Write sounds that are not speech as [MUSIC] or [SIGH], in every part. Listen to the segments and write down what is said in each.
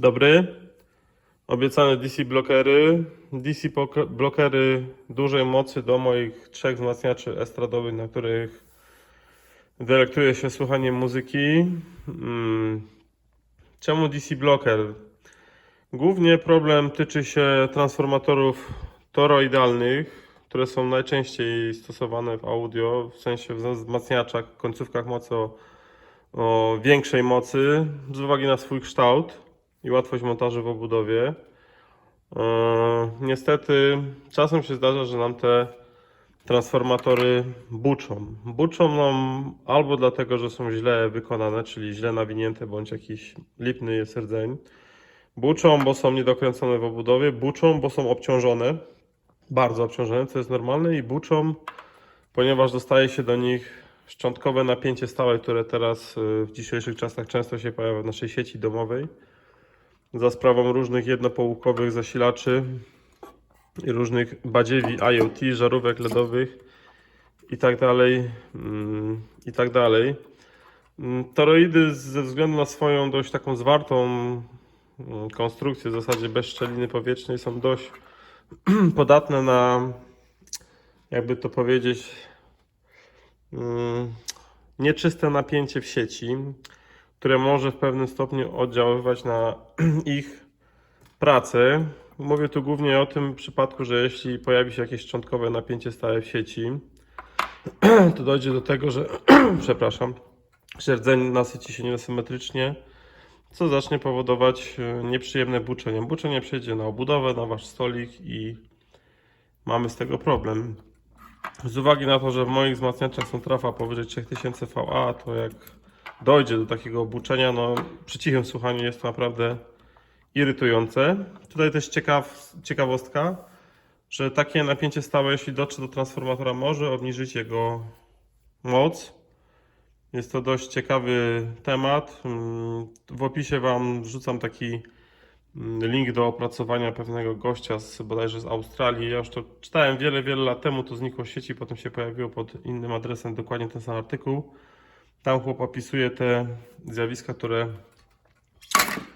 Dobry. Obiecane DC blokery. DC blokery dużej mocy do moich trzech wzmacniaczy estradowych, na których delektuje się słuchaniem muzyki. Mm. Czemu DC bloker? Głównie problem tyczy się transformatorów toroidalnych, które są najczęściej stosowane w audio, w sensie w wzmacniaczach, końcówkach mocy o, o większej mocy, z uwagi na swój kształt i łatwość montażu w obudowie. E, niestety czasem się zdarza, że nam te transformatory buczą. Buczą nam albo dlatego, że są źle wykonane, czyli źle nawinięte, bądź jakiś lipny jest rdzeń. Buczą, bo są niedokręcone w obudowie. Buczą, bo są obciążone. Bardzo obciążone, co jest normalne. I buczą, ponieważ dostaje się do nich szczątkowe napięcie stałe, które teraz y, w dzisiejszych czasach często się pojawia w naszej sieci domowej. Za sprawą różnych jednopołówkowych zasilaczy i różnych badziewi IoT, żarówek LEDowych i tak dalej, mm, i tak dalej. Mm, Toroidy ze względu na swoją dość taką zwartą mm, konstrukcję, w zasadzie bez szczeliny powietrznej, są dość [CLEARS THROAT] podatne na, jakby to powiedzieć, nieczyste napięcie w sieci, które może w pewnym stopniu oddziaływać na [CLEARS THROAT] ich pracę. Mówię tu głównie o tym przypadku, że jeśli pojawi się jakieś szczątkowe napięcie stałe w sieci, [CLEARS THROAT] to dojdzie do tego, że, [CLEARS THROAT] przepraszam, rdzeń nasyci się niesymetrycznie, co zacznie powodować e, nieprzyjemne buczenie. Buczenie przejdzie na obudowę, na wasz stolik i mamy z tego problem. Z uwagi na to, że w moich wzmacniaczach są trafa powyżej 3000 VA, to jak dojdzie do takiego obuczenia, no przy cichym słuchaniu jest to naprawdę irytujące. Tutaj też ciekaw, ciekawostka, że takie napięcie stałe, jeśli dotrze do transformatora, może obniżyć jego moc. Jest to dość ciekawy temat. Mm, W opisie Wam wrzucam taki mm, link do opracowania pewnego gościa z bodajże z Australii. Ja już to czytałem wiele, wiele lat temu, to znikło z sieci, potem się pojawiło pod innym adresem dokładnie ten sam artykuł. Tam chłop opisuje te zjawiska, które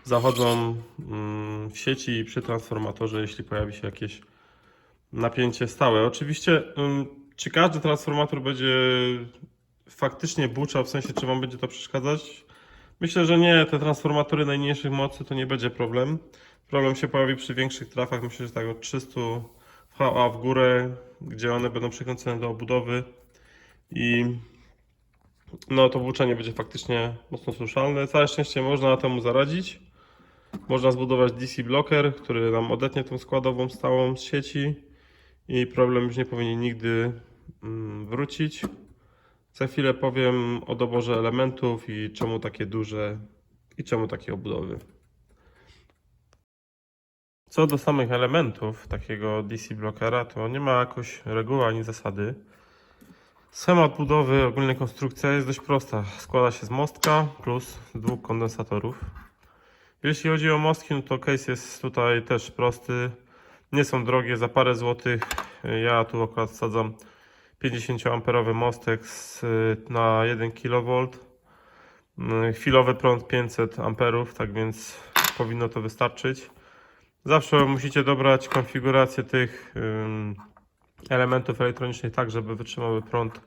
zachodzą mm, w sieci i przy transformatorze, jeśli pojawi się jakieś napięcie stałe. Oczywiście, ym, czy każdy transformator będzie faktycznie buczał, w sensie, czy Wam będzie to przeszkadzać? Myślę, że nie. Te transformatory najmniejszych mocy to nie będzie problem. Problem się pojawi przy większych trafach. Myślę, że tak od 300 VA w górę, gdzie one będą przykręcone do obudowy i no to włóczenie będzie faktycznie mocno słyszalne. Całe szczęście można temu zaradzić. Można zbudować DC blocker, który nam odetnie tą składową stałą z sieci i problem już nie powinien nigdy mm, wrócić. Za chwilę powiem o doborze elementów i czemu takie duże i czemu takie obudowy. Co do samych elementów takiego DC blockera, to nie ma jakoś reguły ani zasady. Schemat budowy, ogólnie konstrukcja jest dość prosta. Składa się z mostka plus dwóch kondensatorów. Jeśli chodzi o mostki, no to case jest tutaj też prosty. Nie są drogie, za parę złotych. Ja tu akurat wsadzam 50 amperowy mostek z, na 1 kV. Mm, Chwilowy prąd 500 amperów, tak więc powinno to wystarczyć. Zawsze musicie dobrać konfigurację tych ym, elementów elektronicznych tak, żeby wytrzymały prąd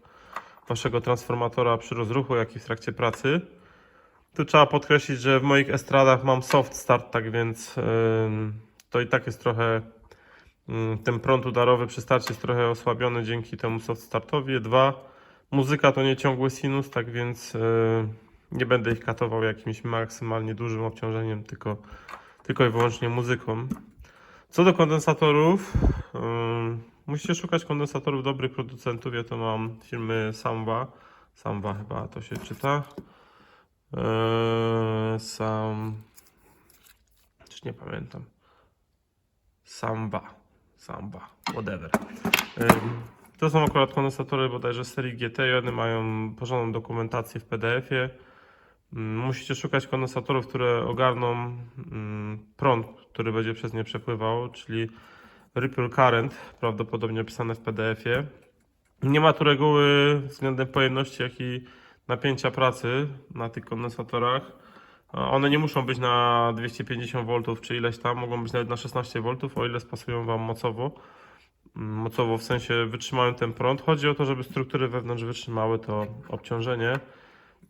waszego transformatora przy rozruchu, jak i w trakcie pracy. Tu trzeba podkreślić, że w moich estradach mam soft start, tak więc to i tak jest trochę ten prąd udarowy przy starcie jest trochę osłabiony dzięki temu soft startowi. Dwa, muzyka to nie ciągły sinus, tak więc yy, nie będę ich katował jakimś maksymalnie dużym obciążeniem, tylko, tylko i wyłącznie muzyką. Co do kondensatorów, musicie szukać kondensatorów dobrych producentów. Ja to mam firmy Samba. Samba chyba to się czyta. Yy, Sam. Już nie pamiętam. Samba. Samba. Whatever. Ym, To są akurat kondensatory bodajże serii GT i one mają porządną dokumentację w PDF-ie. Mm, Musicie szukać kondensatorów, które ogarną mm, prąd, który będzie przez nie przepływał, czyli Ripple Current, prawdopodobnie opisane w PDF-ie. Nie ma tu reguły względem pojemności, jak i napięcia pracy na tych kondensatorach, One nie muszą być na 250 V czy ileś tam, mogą być nawet na 16 V, o ile spasują Wam mocowo. Mm, Mocowo w sensie wytrzymają ten prąd. Chodzi o to, żeby struktury wewnątrz wytrzymały to obciążenie.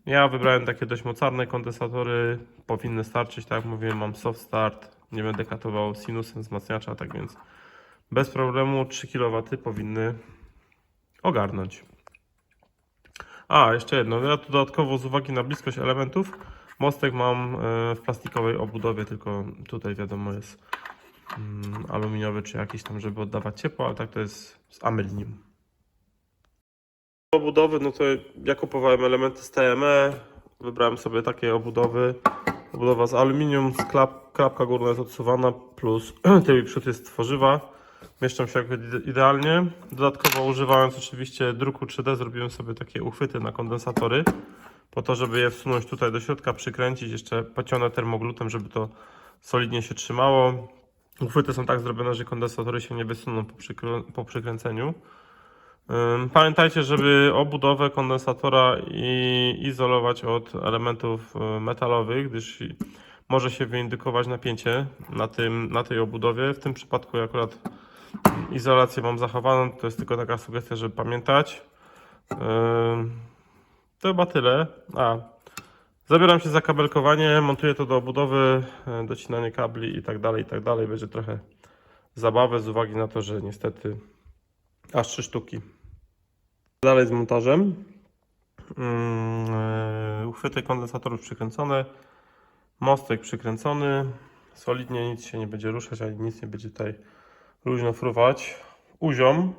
Ja wybrałem takie dość mocarne kondensatory, powinny starczyć, tak jak mówiłem, mam soft start, nie będę katował sinusem wzmacniacza, tak więc bez problemu 3 kW powinny ogarnąć. A, jeszcze jedno, ja tu dodatkowo z uwagi na bliskość elementów, mostek mam e, w plastikowej obudowie, tylko tutaj wiadomo jest mm, aluminiowy czy jakiś tam, żeby oddawać ciepło, ale tak to jest z amelinium obudowy, no to ja kupowałem elementy z TME, wybrałem sobie takie obudowy. Obudowa z aluminium, klap, klapka górna jest odsuwana, plus [CLEARS THROAT] tył i przód jest tworzywa. Mieszczą się idealnie. Dodatkowo używając oczywiście druku 3D zrobiłem sobie takie uchwyty na kondensatory. Po to, żeby je wsunąć tutaj do środka, przykręcić, jeszcze pociągnę termoglutem, żeby to solidnie się trzymało. Uchwyty są tak zrobione, że kondensatory się nie wysuną po, po przykręceniu. Pamiętajcie, żeby obudowę kondensatora i izolować od elementów y, metalowych, gdyż może się wyindykować napięcie na, tym, na tej obudowie. W tym przypadku ja akurat izolację mam zachowaną, to jest tylko taka sugestia, żeby pamiętać. To chyba tyle. A, zabieram się za kabelkowanie, montuję to do obudowy, y, docinanie kabli i tak dalej, i tak dalej. Będzie trochę zabawy z uwagi na to, że niestety Aż trzy sztuki. Dalej z montażem. E, Uchwyty kondensatorów przykręcone. Mostek przykręcony. Solidnie nic się nie będzie ruszać, ani nic nie będzie tutaj luźno fruwać. Uziom.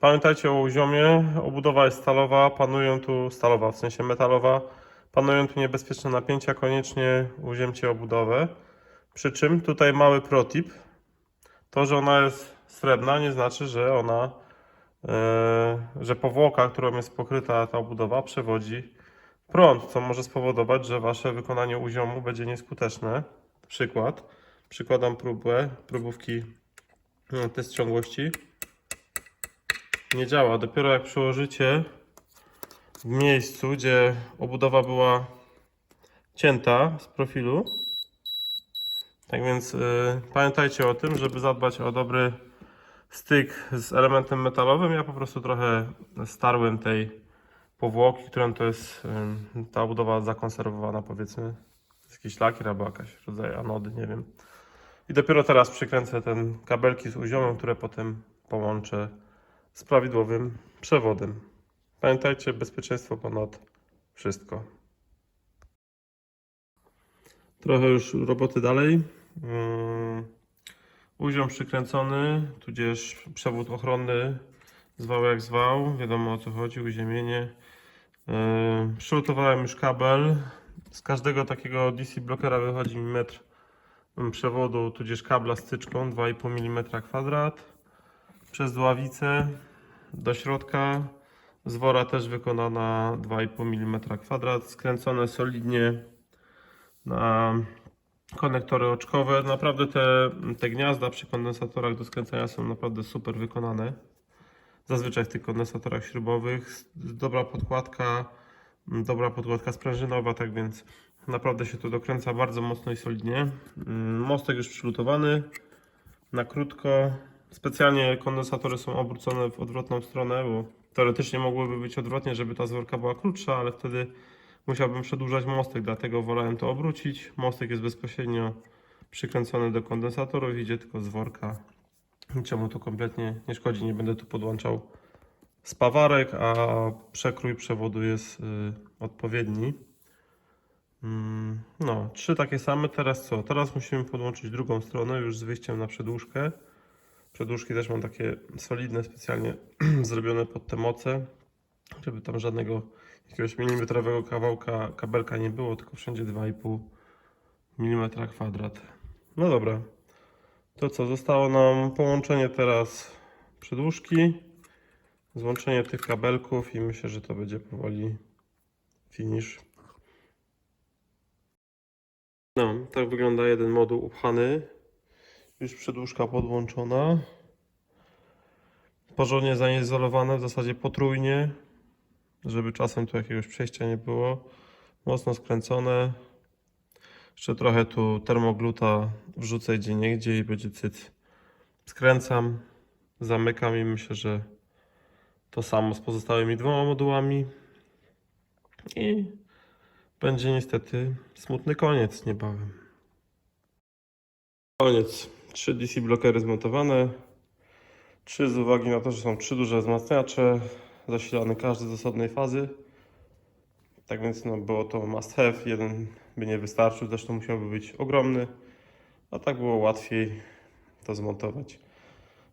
Pamiętajcie o uziomie. Obudowa jest stalowa. Panują tu stalowa, w sensie metalowa. Panują tu niebezpieczne napięcia. Koniecznie uziemcie obudowę. Przy czym tutaj mały protip. To, że ona jest srebrna, nie znaczy, że ona, e, że powłoka, którą jest pokryta ta obudowa, przewodzi prąd, co może spowodować, że wasze wykonanie uziomu będzie nieskuteczne. Przykład. Przykładam próbę, próbówki e, test ciągłości. Nie działa. Dopiero jak przyłożycie w miejscu, gdzie obudowa była cięta z profilu, tak więc y, pamiętajcie o tym, żeby zadbać o dobry styk z elementem metalowym. Ja po prostu trochę starłem tej powłoki, którą to jest y, ta budowa zakonserwowana powiedzmy. Jakiś lakier albo jakaś rodzaj anody, nie wiem. I dopiero teraz przykręcę ten kabelki z uziomem, które potem połączę z prawidłowym przewodem. Pamiętajcie, bezpieczeństwo ponad wszystko. Trochę już roboty dalej. Yy, Uziom przykręcony, tudzież przewód ochronny, zwał jak zwał, wiadomo o co chodzi, uziemienie. Yy, Przygotowałem już kabel. Z każdego takiego DC blockera wychodzi mi metr mm, przewodu, tudzież kabla styczką 2,5 mm kwadrat. Przez dławicę do środka. Z wora też wykonana 2,5 mm kwadrat, skręcone solidnie na konektory oczkowe. Naprawdę te, te gniazda przy kondensatorach do skręcania są naprawdę super wykonane. Zazwyczaj w tych kondensatorach śrubowych. Dobra podkładka, m, dobra podkładka sprężynowa, tak więc naprawdę się to dokręca bardzo mocno i solidnie. Mm, Mostek już przylutowany na krótko. Specjalnie kondensatory są obrócone w odwrotną stronę, bo teoretycznie mogłyby być odwrotnie, żeby ta zworka była krótsza, ale wtedy musiałbym przedłużać mostek, dlatego wolałem to obrócić. Mostek jest bezpośrednio przykręcony do kondensatorów, idzie tylko z worka. Niczemu to kompletnie nie szkodzi, nie będę tu podłączał spawarek, a przekrój przewodu jest y, odpowiedni. Mm, No, trzy takie same. Teraz co? Teraz musimy podłączyć drugą stronę już z wyjściem na przedłużkę. Przedłużki też mam takie solidne, specjalnie [CLEARS THROAT] zrobione pod te moce, żeby tam żadnego jakiegoś milimetrowego kawałka kabelka nie było, tylko wszędzie 2,5 mm kwadrat. No dobra. To co, zostało nam połączenie teraz przedłużki, złączenie tych kabelków i myślę, że to będzie powoli finish. No, tak wygląda jeden moduł upchany. Już przedłużka podłączona. Porządnie zaizolowane, w zasadzie potrójnie, żeby czasem tu jakiegoś przejścia nie było. Mocno skręcone. Jeszcze trochę tu termogluta wrzucę gdzie niegdzie i będzie cyc. Skręcam, zamykam i myślę, że to samo z pozostałymi dwoma modułami. I będzie niestety smutny koniec niebawem. Koniec. Trzy DC blokery zmontowane. Trzy z uwagi na to, że są trzy duże wzmacniacze, zasilany każdy z osobnej fazy. Tak więc no, było to must have. Jeden by nie wystarczył, zresztą musiałby być ogromny, a tak było łatwiej to zmontować.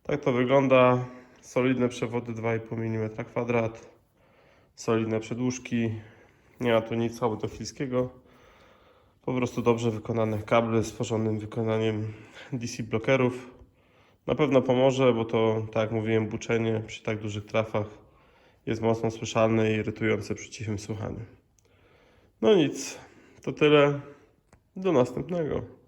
Tak to wygląda. Solidne przewody 2,5 mm kwadrat, solidne przedłużki. Nie ma tu nic autofilskiego. Po prostu dobrze wykonane kable z porządnym wykonaniem DC blokerów. Na pewno pomoże, bo to, tak jak mówiłem, buczenie przy tak dużych trafach jest mocno słyszalne i irytujące przy cichym słuchaniu. No nic, to tyle. Do następnego.